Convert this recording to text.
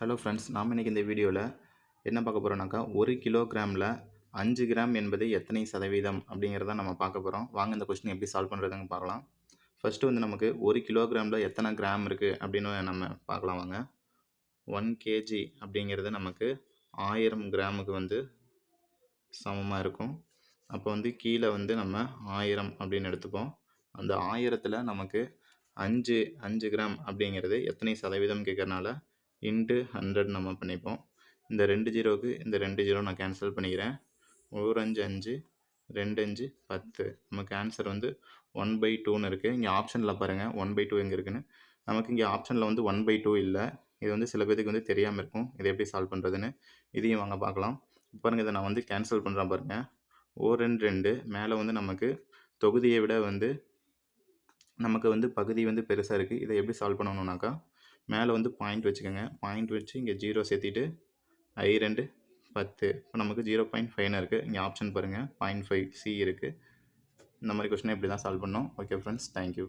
Hello friends நாம் இன்றைக்கி இந்த வீடியோவில் என்ன பார்க்க போகிறோம்னாக்கா ஒரு கிலோகிராமில் அஞ்சு கிராம் என்பது எத்தனை சதவீதம் அப்படிங்கிறத நம்ம பார்க்க போகிறோம் வாங்க இந்த கொஸ்டின் எப்படி சால்வ் பண்ணுறதுன்னு பார்க்கலாம். ஃபஸ்ட்டு வந்து நமக்கு ஒரு கிலோகிராமில் எத்தனை கிராம் இருக்குது அப்படின்னு நம்ம பார்க்கலாம் வாங்க. ஒன் கேஜி அப்படிங்கிறது நமக்கு ஆயிரம் கிராமுக்கு வந்து சமமாக இருக்கும். அப்போ வந்து கீழே வந்து நம்ம ஆயிரம் அப்படின்னு எடுத்துப்போம். அந்த ஆயிரத்தில் நமக்கு அஞ்சு அஞ்சு கிராம் அப்படிங்கிறது எத்தனை சதவீதம் கேட்குறனால இன்ட்டு ஹண்ட்ரட் நம்ம பண்ணிப்போம். இந்த ரெண்டு ஜீரோவுக்கு இந்த ரெண்டு ஜீரோ நான் கேன்சல் பண்ணிக்கிறேன். ஒரு அஞ்சு அஞ்சு ரெண்டு அஞ்சு பத்து. நமக்கு ஆன்சர் வந்து ஒன் பை டூன்னு இருக்குது இங்கே ஆப்ஷனில் பாருங்கள் ஒன் பை டூ எங்கே இருக்குன்னு. நமக்கு இங்கே ஆப்ஷனில் வந்து ஒன் பை டூ இல்லை. இது வந்து சில பேருக்கு வந்து தெரியாமல் இருக்கும். இதை எப்படி சால்வ் பண்ணுறதுன்னு இதையும் வாங்க பார்க்கலாம். பாருங்கள் இதை நான் வந்து கேன்சல் பண்ணுறேன் பாருங்கள் ஓ ரெண்டு ரெண்டு மேலே வந்து நமக்கு தொகுதியை விட வந்து நமக்கு வந்து பகுதி வந்து பெருசாக இருக்குது இதை எப்படி சால்வ் பண்ணணுன்னாக்கா மேலே வந்து பாயிண்ட் வச்சுக்கோங்க. பாயிண்ட் வச்சு இங்கே ஜீரோ சேர்த்திட்டு ஐ ரெண்டு பத்து. இப்போ நமக்கு ஜீரோ பாயிண்ட் ஃபைவ்னு இருக்குது இங்கே ஆப்ஷன் பாருங்கள் பாயிண்ட் ஃபைவ் சி இருக்குது இந்த மாதிரி கொஸ்டினை இப்படி தான் சால்வ் பண்ணோம் ஓகே ஃப்ரெண்ட்ஸ் தேங்க்யூ